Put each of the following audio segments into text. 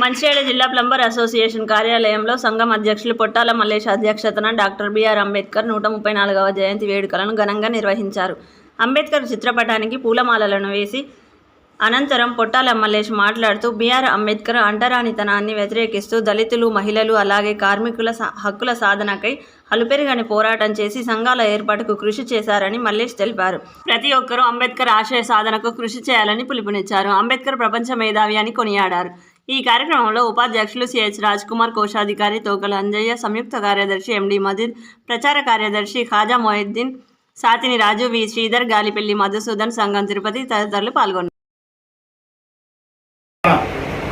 మంచిర్యాల జిల్లా plumber association కార్యాలయంలో సంఘం అధ్యక్షులు పొట్టాల మల్లేష్ అధ్యక్షతన డాక్టర్ బిఆర్ అంబేద్కర్ నూట ముప్పై నాలుగవ జయంతి వేడుకలను ఘనంగా నిర్వహించారు. అంబేద్కర్ చిత్రపటానికి పూలమాలలను వేసి అనంతరం పొట్టాల మల్లేష్ మాట్లాడుతూ బీఆర్ అంబేద్కర్ అంటరానితనాన్ని వ్యతిరేకిస్తూ దళితులు మహిళలు అలాగే కార్మికుల స- హక్కుల సాధనకై అలుపెరుగని పోరాటం చేసి సంఘాల ఏర్పాటుకు కృషి చేశారని మల్లేష్ తెలిపారు. ప్రతి ఒక్కరూ అంబేద్కర్ ఆశయ సాధనకు కృషి చేయాలని పిలుపునిచ్చారు. అంబేద్కర్ ప్రపంచ మేధావి అని కొనియాడారు. ఈ కార్యక్రమంలో ఉపాధ్యక్షులు సిహెచ్ రాజ్ కుమార్ కోశాధికారి తోకల అంజయ్య సంయుక్త కార్యదర్శి ఎండి మజిద్ ప్రచార కార్యదర్శి ఖాజా మొహిద్దీన్ సాతిని రాజు వి శ్రీధర్ గాలిపల్లి మధుసూదన్ సంఘం తిరుపతి తదితరులు పాల్గొన్నారు.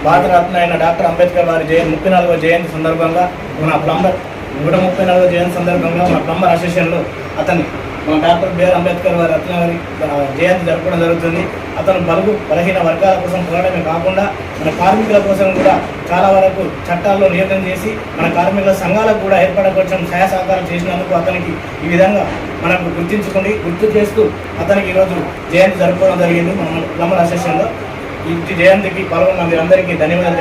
భారతరత్న అయిన డాక్టర్ అంబేద్కర్ వారి జయంతి ముప్పై జయంతి సందర్భంగా మన ప్లంబర్ నూట ముప్పై జయంతి సందర్భంగా మన ప్లంబర్ అసోసియేషన్లో అతన్ని మన డాక్టర్ బిఆర్ అంబేద్కర్ వారి రత్న గారి జయంతి జరపడం జరుగుతుంది. అతను బలుగు బలహీన వర్గాల కోసం పోరాడమే కాకుండా మన కార్మికుల కోసం కూడా చాలా వరకు చట్టాల్లో నియోజనం చేసి మన కార్మికుల సంఘాలకు కూడా ఏర్పడకొచ్చడం సహాయ సహకారం చేసినందుకు అతనికి ఈ విధంగా మనకు గుర్తించుకుని గుర్తు చేస్తూ అతనికి ఈరోజు జయంతి జరుపుకోవడం జరిగింది. మన ప్లంబర్ అసోసియేషన్లో ఈ జయంతికి పాల్గొన్న మీరందరికీ ధన్యవాదాలు.